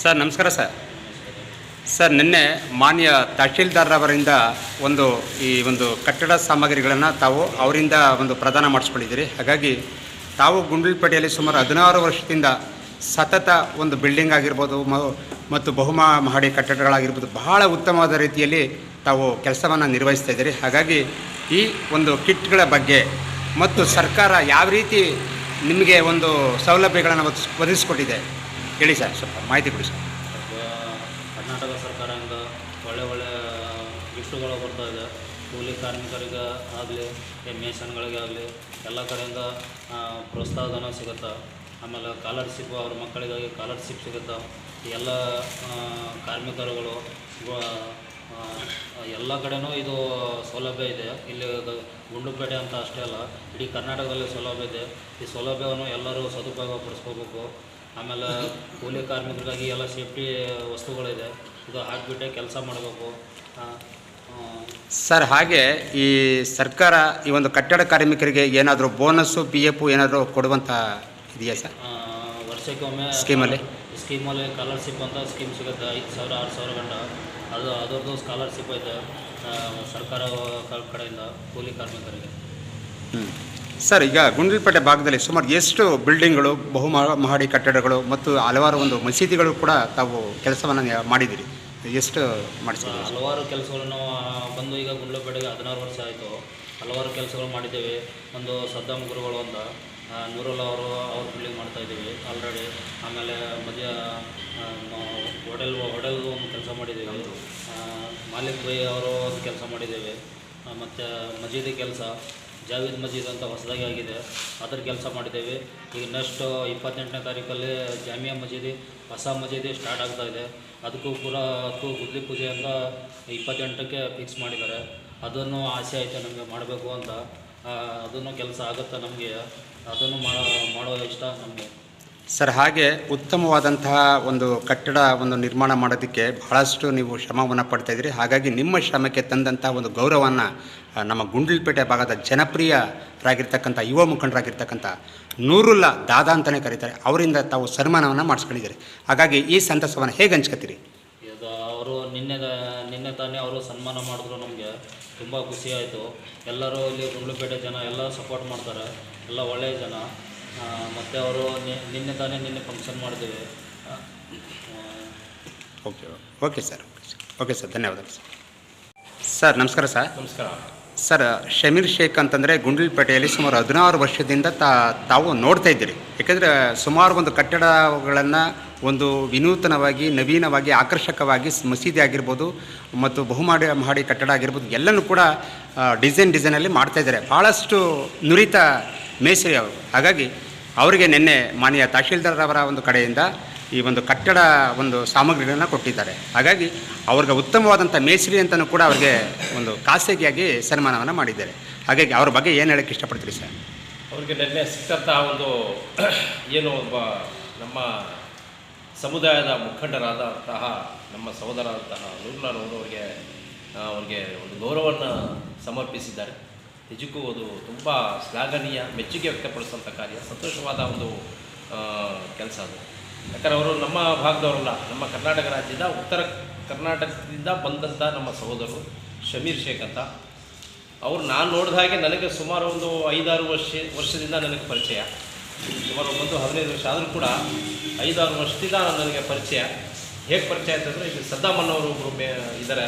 Sir, ನಮಸ್ಕಾರ sir. Sir, ನಿನ್ನೆ ಮಾನ್ಯ ತಹಶೀಲ್ದಾರ್ರವರಿಂದ ಒಂದು ಈ ಒಂದು ಕಟ್ಟಡ ಸಾಮಗ್ರಿಗಳನ್ನು ತಾವು ಅವರಿಂದ ಒಂದು ಪ್ರದಾನ ಮಾಡಿಸ್ಕೊಂಡಿದ್ದೀರಿ. ಹಾಗಾಗಿ ತಾವು ಗುಂಡ್ಲುಪೇಟೆಯಲ್ಲಿ ಸುಮಾರು ಹದಿನಾರು ವರ್ಷದಿಂದ ಸತತ ಒಂದು ಬಿಲ್ಡಿಂಗ್ ಆಗಿರ್ಬೋದು ಮತ್ತು ಬಹುಮ ಮಹಡಿ ಕಟ್ಟಡಗಳಾಗಿರ್ಬೋದು, ಬಹಳ ಉತ್ತಮವಾದ ರೀತಿಯಲ್ಲಿ ತಾವು ಕೆಲಸವನ್ನು ನಿರ್ವಹಿಸ್ತಾ ಇದ್ದೀರಿ. ಹಾಗಾಗಿ ಈ ಒಂದು ಕಿಟ್ಗಳ ಬಗ್ಗೆ ಮತ್ತು ಸರ್ಕಾರ ಯಾವ ರೀತಿ ನಿಮಗೆ ಒಂದು ಸೌಲಭ್ಯಗಳನ್ನು ಒದಗಿಸ್, ಒದಗಿಸ್ಕೊಟ್ಟಿದೆ ಹೇಳಿ ಸರ್, ಸ್ವಲ್ಪ ಮಾಹಿತಿ ಕೊಡಿ ಸರ್. ಕರ್ನಾಟಕ ಸರ್ಕಾರದಿಂದ ಒಳ್ಳೆ ಒಳ್ಳೆ ಗಿಫ್ಟ್ಗಳು ಬರ್ತಾ ಇದೆ. ಕೂಲಿ ಕಾರ್ಮಿಕರಿಗೆ ಆಗಲಿ ಮೇಷನ್ಗಳಿಗೆ ಆಗಲಿ, ಎಲ್ಲ ಕಡೆಯಿಂದ ಪ್ರೋತ್ಸಾಹ ಪ್ರೋತ್ಸಾಹಧನ ಸಿಗುತ್ತೆ. ಆಮೇಲೆ ಕಾಲರ್ಶಿಪ್ ಅವ್ರ ಮಕ್ಕಳಿಗಾಗಿ ಕಾಲರ್ಶಿಪ್ ಸಿಗುತ್ತೆ. ಎಲ್ಲ ಕಾರ್ಮಿಕರುಗಳು ಎಲ್ಲ ಕಡೆನೂ ಇದು ಸೌಲಭ್ಯ ಇದೆ. ಇಲ್ಲಿ ಗುಂಡುಪೇಟೆ ಅಂತ ಅಷ್ಟೇ ಅಲ್ಲ, ಇಡೀ ಕರ್ನಾಟಕದಲ್ಲಿ ಸೌಲಭ್ಯ ಇದೆ. ಈ ಸೌಲಭ್ಯವನ್ನು ಎಲ್ಲರೂ ಸದುಪಯೋಗ ಪಡಿಸ್ಕೋಬೇಕು. ಆಮೇಲೆ ಕೂಲಿ ಕಾರ್ಮಿಕರಿಗಾಗಿ ಎಲ್ಲ ಸೇಫ್ಟಿ ವಸ್ತುಗಳಿದೆ. ಇದು ಹಾಕಿಬಿಟ್ಟೆ ಕೆಲಸ ಮಾಡಬೇಕು. ಸರ್ ಹಾಗೆ ಈ ಸರ್ಕಾರ ಈ ಒಂದು ಕಟ್ಟಡ ಕಾರ್ಮಿಕರಿಗೆ ಏನಾದರೂ ಬೋನಸ್ಸು ಪಿ ಎಫ್ ಏನಾದರೂ ಕೊಡುವಂಥ ಇದೆಯಾ ಸರ್? ವರ್ಷಕ್ಕೊಮ್ಮೆ ಸ್ಕೀಮಲ್ಲಿ? ಸ್ಕೀಮಲ್ಲಿ ಸ್ಕಾಲರ್ಶಿಪ್ ಅಂತ ಸ್ಕೀಮ್ ಸಿಗುತ್ತೆ. ಐದು ಸಾವಿರ ಆರು ಸಾವಿರ ಗಂಟ. ಅದು ಅದರದ್ದು ಸ್ಕಾಲರ್ಶಿಪ್ ಐತೆ ಸರ್ಕಾರ ಕಡೆಯಿಂದ ಕೂಲಿ ಕಾರ್ಮಿಕರಿಗೆ. ಹ್ಞೂ ಸರ್ ಈಗ ಗುಂಡ್ಲಪೇಟೆ ಭಾಗದಲ್ಲಿ ಸುಮಾರು ಎಷ್ಟು ಬಿಲ್ಡಿಂಗ್ಗಳು ಬಹು ಮಹಡಿ ಕಟ್ಟಡಗಳು ಮತ್ತು ಹಲವಾರು ಒಂದು ಮಸೀದಿಗಳು ಕೂಡ ತಾವು ಕೆಲಸವನ್ನು ಮಾಡಿದ್ದೀರಿ ಎಷ್ಟು ಮಾಡಿಸಿದ್ದೀರಿ ಹಲವಾರು ಕೆಲಸಗಳನ್ನು ಬಂದು ಈಗ ಗುಂಡ್ಲಪೇಟೆಗೆ ಹದಿನಾರು ವರ್ಷ ಆಯಿತು. ಹಲವಾರು ಕೆಲಸಗಳು ಮಾಡಿದ್ದೇವೆ. ಒಂದು ಸದ್ದಾಮ್ ಗುರುಗಳು ಅಂತ ನೂರಲ್ಲ ಅವರು ಅವ್ರ ಬಿಲ್ಡಿಂಗ್ ಮಾಡ್ತಾ ಇದ್ದೀವಿ ಆಲ್ರೆಡಿ ಆಮೇಲೆ ಮಧ್ಯ ಹೋಟೆಲ್ ಹೋಟೆಲ್ ಒಂದು ಕೆಲಸ ಮಾಡಿದ್ದೀವಿ. ಅವರು ಮಾಲಿಕ್ ಬೈ ಅವರು ಒಂದು ಕೆಲಸ ಮಾಡಿದ್ದೇವೆ. ಮತ್ತು ಮಜೀದಿ ಕೆಲಸ. ಜಾವೀದ್ ಮಸೀದ್ ಅಂತ ಹೊಸದಾಗಿ ಆಗಿದೆ. ಅದ್ರ ಕೆಲಸ ಮಾಡಿದ್ದೇವೆ. ಈಗ ನೆಕ್ಸ್ಟ್ ಇಪ್ಪತ್ತೆಂಟನೇ ತಾರೀಕಲ್ಲಿ ಜಾಮಿಯಾ ಮಸೀದಿ ಹೊಸ ಮಸೀದಿ ಸ್ಟಾರ್ಟ್ ಆಗ್ತಾ ಇದೆ. ಅದಕ್ಕೂ ಕೂಡ ಅದಕ್ಕೂ ಗುದ್ಲಿ ಪೂಜೆ ಅಂತ ಇಪ್ಪತ್ತೆಂಟಕ್ಕೆ ಫಿಕ್ಸ್ ಮಾಡಿದ್ದಾರೆ. ಅದನ್ನು ಆಸೆ ಐತೆ ನಮಗೆ ಮಾಡಬೇಕು ಅಂತ. ಅದನ್ನು ಕೆಲಸ ಆಗುತ್ತೆ ನಮಗೆ? ಅದನ್ನು ಮಾಡೋ ಇಷ್ಟ ನಮಗೆ. ಸರ್, ಹಾಗೆ ಉತ್ತಮವಾದಂತಹ ಒಂದು ಕಟ್ಟಡ ಒಂದು ನಿರ್ಮಾಣ ಮಾಡೋದಕ್ಕೆ ಬಹಳಷ್ಟು ನೀವು ಶ್ರಮವನ್ನು ಪಡ್ತಾ ಇದ್ದೀರಿ. ಹಾಗಾಗಿ ನಿಮ್ಮ ಶ್ರಮಕ್ಕೆ ತಂದಂಥ ಒಂದು ಗೌರವವನ್ನು ನಮ್ಮ ಗುಂಡ್ಲಪೇಟೆ ಭಾಗದ ಜನಪ್ರಿಯರಾಗಿರ್ತಕ್ಕಂಥ, ಯುವ ಮುಖಂಡರಾಗಿರ್ತಕ್ಕಂಥ ನೂರುಲ್ಲ ದಾದಾ ಅಂತಲೇ ಕರೀತಾರೆ. ಅವರಿಂದ ತಾವು ಸನ್ಮಾನವನ್ನು ಮಾಡಿಸ್ಕೊಂಡಿದ್ದೀರಿ. ಹಾಗಾಗಿ ಈ ಸಂತಸವನ್ನು ಹೇಗೆ ಹಂಚ್ಕೊತೀರಿ ಅವರು ನಿನ್ನೆ ನಿನ್ನೆ ತಾನೇ ಅವರು ಸನ್ಮಾನ ಮಾಡಿದ್ರು ನಮಗೆ. ತುಂಬ ಖುಷಿ ಆಯಿತು. ಎಲ್ಲರೂ ಇಲ್ಲಿ ಗುಂಡ್ಲುಪೇಟೆ ಜನ ಎಲ್ಲ ಸಪೋರ್ಟ್ ಮಾಡ್ತಾರೆ. ಎಲ್ಲ ಒಳ್ಳೆಯ ಜನ. ಮತ್ತು ಅವರು ನಿನ್ನೆ ತಾನೇ ನಿನ್ನೆ ಫಂಕ್ಷನ್ ಮಾಡಿದ್ದೇವೆ. Okay okay sir okay sir ಧನ್ಯವಾದಗಳು ಸರ್. ಸರ್ ನಮಸ್ಕಾರ ಸರ್. ನಮಸ್ಕಾರ. ಸರ್ ಶಮೀರ್ ಶೇಖ್ ಅಂತಂದರೆ ಗುಂಡ್ಲಪೇಟೆಯಲ್ಲಿ ಸುಮಾರು ಹದಿನಾರು ವರ್ಷದಿಂದ ತಾ ತಾವು ನೋಡ್ತಾ ಇದ್ದೀರಿ. ಯಾಕೆಂದರೆ ಸುಮಾರು ಒಂದು ಕಟ್ಟಡಗಳನ್ನು ಒಂದು ವಿನೂತನವಾಗಿ ನವೀನವಾಗಿ ಆಕರ್ಷಕವಾಗಿ ಮಸೀದಿ ಆಗಿರ್ಬೋದು ಮತ್ತು ಬಹುಮಾಡಿ ಮಹಡಿ ಕಟ್ಟಡ ಆಗಿರ್ಬೋದು ಎಲ್ಲನೂ ಕೂಡ ಡಿಸೈನ್ ಡಿಸೈನಲ್ಲಿ ಮಾಡ್ತಾಯಿದ್ದಾರೆ ಭಾಳಷ್ಟು ನುರಿತ ಮೇಸರಿ ಅವರು. ಹಾಗಾಗಿ ಅವರಿಗೆ ನಿನ್ನೆ ಮಾನ್ಯ ತಹಶೀಲ್ದಾರ್ ಅವರ ಒಂದು ಕಡೆಯಿಂದ ಈ ಒಂದು ಕಟ್ಟಡ ಒಂದು ಸಾಮಗ್ರಿಗಳನ್ನು ಕೊಟ್ಟಿದ್ದಾರೆ. ಹಾಗಾಗಿ ಅವ್ರಿಗೆ ಉತ್ತಮವಾದಂಥ ಮೇಸ್ತ್ರಿ ಅಂತಲೂ ಕೂಡ ಅವ್ರಿಗೆ ಒಂದು ಖಾಸಗಿಯಾಗಿ ಸನ್ಮಾನವನ್ನು ಮಾಡಿದ್ದಾರೆ. ಹಾಗಾಗಿ ಅವ್ರ ಬಗ್ಗೆ ಏನು ಹೇಳಕ್ಕೆ ಇಷ್ಟಪಡ್ತೀರಿ ಸರ್? ಅವ್ರಿಗೆ ನಿನ್ನೆ ಸಿಕ್ಕಂತಹ ಒಂದು ಏನು ಒಬ್ಬ ನಮ್ಮ ಸಮುದಾಯದ ಮುಖಂಡರಾದಂತಹ, ನಮ್ಮ ಸಹೋದರಂತಹ ನೂರ್ಲಾನವರು ಅವರಿಗೆ ಅವ್ರಿಗೆ ಅವ್ರಿಗೆ ಒಂದು ಗೌರವವನ್ನು ಸಮರ್ಪಿಸಿದ್ದಾರೆ. ನಿಜಕ್ಕೂ ಅದು ತುಂಬ ಶ್ಲಾಘನೀಯ, ಮೆಚ್ಚುಗೆ ವ್ಯಕ್ತಪಡಿಸುವಂಥ ಕಾರ್ಯ, ಸಂತೋಷವಾದ ಒಂದು ಕೆಲಸ ಅದು. ಯಾಕಂದರೆ ಅವರು ನಮ್ಮ ಭಾಗದವರಲ್ಲ, ನಮ್ಮ ಕರ್ನಾಟಕ ರಾಜ್ಯದ ಉತ್ತರ ಕರ್ನಾಟಕದಿಂದ ಬಂದಂಥ ನಮ್ಮ ಸಹೋದರರು ಶಮೀರ್ ಶೇಖ್ ಅಂತ. ಅವರು ನಾನು ನೋಡಿದ ಹಾಗೆ ನನಗೆ ಸುಮಾರು ಒಂದು ಐದಾರು ವರ್ಷ, ವರ್ಷದಿಂದ ನನಗೆ ಪರಿಚಯ. ಸುಮಾರು ಒಂದು ಹದಿನೈದು ವರ್ಷ ಆದರೂ ಕೂಡ ಐದಾರು ವರ್ಷದಿಂದ ನನಗೆ ಪರಿಚಯ. ಹೇಗೆ ಪರಿಚಯ ಅಂತಂದರೆ ಇಲ್ಲಿ ಸದ್ದಾಮನ್ನವರು ಒಬ್ಬರು ಮೇ ಇದ್ದಾರೆ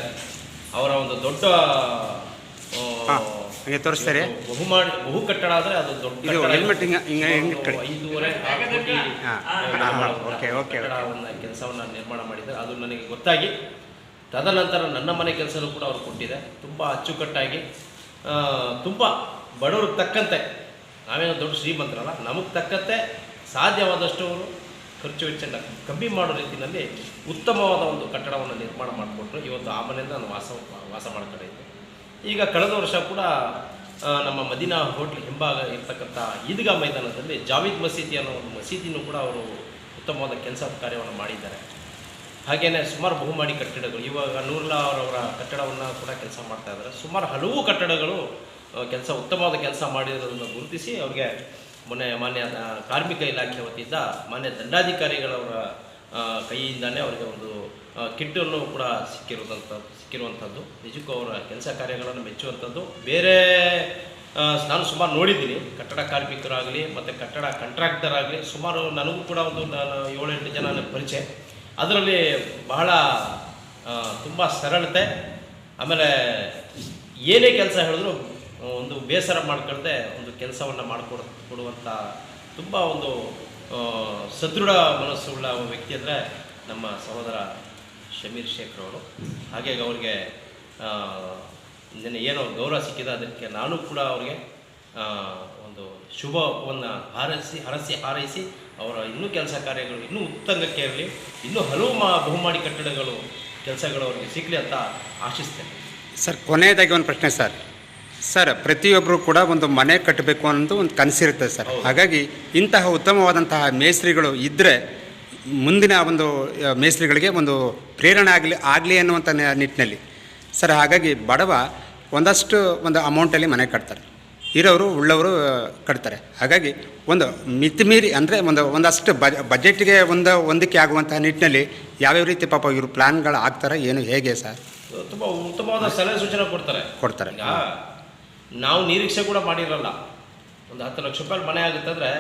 ಅವರ ಒಂದು ದೊಡ್ಡ ಹಾಗೆ ತೋರಿಸ್ತಾರೆ. ಬಹುಮಾಡಿ ಬಹು ಕಟ್ಟಡ ಆದರೆ ಅದು ದೊಡ್ಡ ಇದು ಕಟ್ಟಡ. helmet ಹಿಂಗೆ- ಹಿಂಗೆ- ಹೆಂಗೆ ಕಟ್ಟಿ. ಐದೂವರೆ ಹಾಂ. ಓಕೆ ಓಕೆ ಕೆಲಸವನ್ನು ನಿರ್ಮಾಣ ಮಾಡಿದ್ದಾರೆ. ಅದು ನನಗೆ ಗೊತ್ತಾಗಿ. ತದನಂತರ ನನ್ನ ಮನೆ ಕೆಲಸನೂ ಕೂಡ ಅವರು ಕೊಟ್ಟಿದೆ. ತುಂಬ ಅಚ್ಚುಕಟ್ಟಾಗಿ ತುಂಬ ಬಡವ್ರಿಗೆ ತಕ್ಕಂತೆ ನಾವೇನೋ ದೊಡ್ಡ ಶ್ರೀಮಂತರಲ್ಲ ನಮಗೆ ತಕ್ಕಂತೆ ಸಾಧ್ಯವಾದಷ್ಟು ಅವರು ಖರ್ಚು ವೆಚ್ಚನ ಕಮ್ಮಿ ಮಾಡೋ ರೀತಿಯಲ್ಲಿ ಉತ್ತಮವಾದ ಒಂದು ಕಟ್ಟಡವನ್ನು ನಿರ್ಮಾಣ ಮಾಡಿಕೊಟ್ರು. ಇವತ್ತು ಆ ಮನೆಯಿಂದ ನಾನು ವಾಸ ವಾಸ ಮಾಡ್ಕೊಂಡಿದ್ದೆ ಈಗ ಕಳೆದ ವರ್ಷ ಕೂಡ ನಮ್ಮ ಮದಿನಾ ಹೋಟ್ಲ್ ಹಿಂಭಾಗ ಇರ್ತಕ್ಕಂಥ ಈದ್ಗಾ ಮೈದಾನದಲ್ಲಿ ಜಾವೀದ್ ಮಸೀದಿ ಅನ್ನೋ ಒಂದು ಮಸೀದಿನೂ ಕೂಡ ಅವರು ಉತ್ತಮವಾದ ಕೆಲಸ ಕಾರ್ಯವನ್ನು ಮಾಡಿದ್ದಾರೆ. ಹಾಗೆಯೇ ಸುಮಾರು ಬಹುಮಾಡಿ ಕಟ್ಟಡಗಳು, ಇವಾಗ ನೂರ್ಲಾ ಅವರವರ ಕಟ್ಟಡವನ್ನು ಕೂಡ ಕೆಲಸ ಮಾಡ್ತಾ ಇದ್ದಾರೆ. ಸುಮಾರು ಹಲವು ಕಟ್ಟಡಗಳು ಕೆಲಸ ಉತ್ತಮವಾದ ಕೆಲಸ ಮಾಡಿರೋದನ್ನು ಗುರುತಿಸಿ ಅವ್ರಿಗೆ ಮೊನ್ನೆ ಮಾನ್ಯ ಕಾರ್ಮಿಕ ಇಲಾಖೆ ವತಿಯಿಂದ ಮಾನ್ಯ ದಂಡಾಧಿಕಾರಿಗಳವರ ಕೈಯಿಂದಾನೇ ಅವರಿಗೆ ಒಂದು ಕಿಟ್ಟನ್ನು ಕೂಡ ಸಿಕ್ಕಿರುವಂಥ ಸಿಕ್ಕಿರುವಂಥದ್ದು. ನಿಜಕ್ಕೂ ಅವರ ಕೆಲಸ ಕಾರ್ಯಗಳನ್ನು ಮೆಚ್ಚುವಂಥದ್ದು. ಬೇರೆ ನಾನು ಸುಮಾರು ನೋಡಿದ್ದೀನಿ. ಕಟ್ಟಡ ಕಾರ್ಮಿಕರಾಗಲಿ ಮತ್ತು ಕಟ್ಟಡ ಕಂಟ್ರಾಕ್ಟರ್ ಆಗಲಿ ಸುಮಾರು ನನಗೂ ಕೂಡ ಒಂದು ನಾನು ಏಳೆಂಟು ಜನ ಪರಿಚಯ. ಅದರಲ್ಲಿ ಬಹಳ ತುಂಬ ಸರಳತೆ, ಆಮೇಲೆ ಏನೇ ಕೆಲಸ ಹೇಳಿದ್ರು ಒಂದು ಬೇಸರ ಮಾಡ್ಕೊಳ್ದೆ ಒಂದು ಕೆಲಸವನ್ನು ಮಾಡಿಕೊಡ್, ಕೊಡುವಂಥ ತುಂಬ ಒಂದು ಸದೃಢ ಮನಸ್ಸುಳ್ಳ ವ್ಯಕ್ತಿ ಅಂದರೆ ನಮ್ಮ ಸಹೋದರ ಶಮೀರ್ ಶೇಖರ್ ಅವರು. ಹಾಗೆ ಅವ್ರಿಗೆ ನಿನ್ನೆ ಏನೋ ಗೌರವ ಸಿಕ್ಕಿದೆ ಅದಕ್ಕೆ ನಾನು ಕೂಡ ಅವ್ರಿಗೆ ಒಂದು ಶುಭವನ್ನು ಹಾರೈಸಿ ಹರಸಿ ಹಾರೈಸಿ ಅವರ ಇನ್ನೂ ಕೆಲಸ ಕಾರ್ಯಗಳು ಇನ್ನೂ ಉತ್ತಂಗಕ್ಕೆ ಇರಲಿ ಇನ್ನೂ ಹಲವು ಮಾ ಬಹುಮಾಡಿ ಕಟ್ಟಡಗಳು ಕೆಲಸಗಳು ಅವರಿಗೆ ಸಿಗಲಿ ಅಂತ ಆಶಿಸ್ತೇನೆ. ಸರ್ ಕೊನೆಯದಾಗಿ ಒಂದು ಪ್ರಶ್ನೆ ಸರ್. ಸರ್ ಪ್ರತಿಯೊಬ್ಬರು ಕೂಡ ಒಂದು ಮನೆ ಕಟ್ಟಬೇಕು ಅನ್ನೋದು ಒಂದು ಕನಸಿರುತ್ತೆ ಸರ್. ಹಾಗಾಗಿ ಇಂತಹ ಉತ್ತಮವಾದಂತಹ ಮೇಸ್ತ್ರಿಗಳು ಇದ್ದರೆ ಮುಂದಿನ ಒಂದು ಮೇಸ್ತ್ರಿಗಳಿಗೆ ಒಂದು ಪ್ರೇರಣೆ ಆಗಲಿ ಆಗಲಿ ಅನ್ನುವಂಥ ನಿಟ್ಟಿನಲ್ಲಿ. ಸರ್ ಹಾಗಾಗಿ ಬಡವ ಒಂದಷ್ಟು ಒಂದು ಅಮೌಂಟಲ್ಲಿ ಮನೆ ಕಟ್ತಾರೆ. ಇರೋರು ಉಳ್ಳವರು ಕಟ್ತಾರೆ. ಹಾಗಾಗಿ ಒಂದು ಮಿತಿಮೀರಿ ಅಂದರೆ ಒಂದು ಒಂದಷ್ಟು ಬಜ್ ಬಜೆಟ್ಗೆ ಒಂದು ಹೊಂದಿಕೆ ಆಗುವಂತಹ ನಿಟ್ಟಿನಲ್ಲಿ ಯಾವ್ಯಾವ ರೀತಿ ಪಾಪ ಇವರು ಪ್ಲ್ಯಾನ್ಗಳು ಆಗ್ತಾರೆ ಏನು ಹೇಗೆ ಸರ್? ತುಂಬ ಉತ್ತಮವಾದ ಸಲಹೆ ಸೂಚನೆ ಕೊಡ್ತಾರೆ. ಕೊಡ್ತಾರೆ. ನಾವು ನಿರೀಕ್ಷೆ ಕೂಡ ಮಾಡಿರಲ್ಲ. ಒಂದು ಹತ್ತು ಲಕ್ಷ ರೂಪಾಯಿ ಮನೆ ಆಗುತ್ತೆ ಅಂದರೆ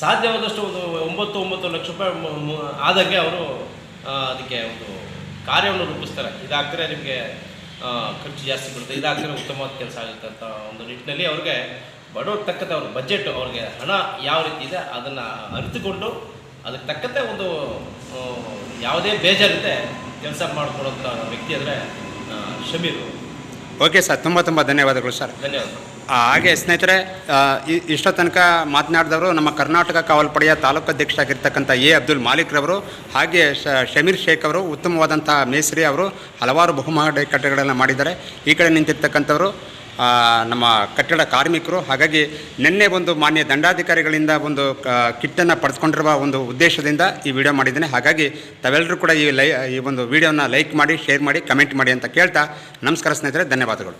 ಸಾಧ್ಯವಾದಷ್ಟು ಒಂದು ಒಂಬತ್ತು ಒಂಬತ್ತು ಲಕ್ಷ ರೂಪಾಯಿ ಆದಾಗೆ ಅವರು ಅದಕ್ಕೆ ಒಂದು ಕಾರ್ಯವನ್ನು ರೂಪಿಸ್ತಾರೆ. ಇದಾಗ್ತಾರೆ ನಿಮಗೆ ಖರ್ಚು ಜಾಸ್ತಿ ಬರುತ್ತೆ ಇದಾಗ್ತಾರೆ ಉತ್ತಮವಾದ ಕೆಲಸ ಆಗುತ್ತೆ ಅಂತ ಒಂದು ನಿಟ್ಟಿನಲ್ಲಿ ಅವ್ರಿಗೆ ಬಡವ್ರ ತಕ್ಕಂತೆ ಅವ್ರ ಬಜೆಟ್ ಅವ್ರಿಗೆ ಹಣ ಯಾವ ರೀತಿ ಇದೆ ಅದನ್ನು ಅರಿತುಕೊಂಡು ಅದಕ್ಕೆ ತಕ್ಕಂತೆ ಒಂದು ಯಾವುದೇ ಬೇಜಾರಿದೆ ಕೆಲಸ ಮಾಡಿಕೊಡೋಂಥ ವ್ಯಕ್ತಿ ಅಂದರೆ ಶಮೀರು ಓಕೆ ಸರ್ ತುಂಬ ತುಂಬ ಧನ್ಯವಾದಗಳು ಸರ್. ಧನ್ಯವಾದಗಳು. ಹಾಗೆ ಸ್ನೇಹಿತರೆ ಇಷ್ಟೋ ತನಕ ಮಾತನಾಡಿದವರು ನಮ್ಮ ಕರ್ನಾಟಕ ಕಾವಲ್ಪಡೆಯ ತಾಲೂಕು ಅಧ್ಯಕ್ಷರಾಗಿರ್ತಕ್ಕಂಥ ಎ. ಅಬ್ದುಲ್ ಮಾಲಿಕ್ ರವರು, ಹಾಗೆ ಶಮೀರ್ ಶೇಖ್ ಅವರು ಉತ್ತಮವಾದಂಥ ಮೇಸ್ರಿ ಅವರು ಹಲವಾರು ಬಹುಮಾಡಿ ಕಟ್ಟಡಗಳನ್ನು ಮಾಡಿದ್ದಾರೆ. ಈ ಕಡೆ ನಿಂತಿರ್ತಕ್ಕಂಥವರು ನಮ್ಮ ಕಟ್ಟಡ ಕಾರ್ಮಿಕರು, ಹಾಗಾಗಿ ನಿನ್ನೆ ಒಂದು ಮಾನ್ಯ ದಂಡಾಧಿಕಾರಿಗಳಿಂದ ಒಂದು ಕಿಟ್ಟನ್ನು ಪಡೆದುಕೊಂಡಿರುವ ಒಂದು ಉದ್ದೇಶದಿಂದ ಈ ವಿಡಿಯೋ ಮಾಡಿದ್ದೇನೆ. ಹಾಗಾಗಿ ತಾವೆಲ್ಲರೂ ಕೂಡ ಈ ಲೈ, ಈ ಒಂದು ವಿಡಿಯೋನ ಲೈಕ್ ಮಾಡಿ, ಶೇರ್ ಮಾಡಿ, ಕಮೆಂಟ್ ಮಾಡಿ ಅಂತ ಕೇಳ್ತಾ ನಮಸ್ಕಾರ ಸ್ನೇಹಿತರೆ, ಧನ್ಯವಾದಗಳು.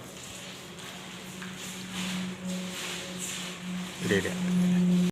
ಇಡಿ ಇಡಿ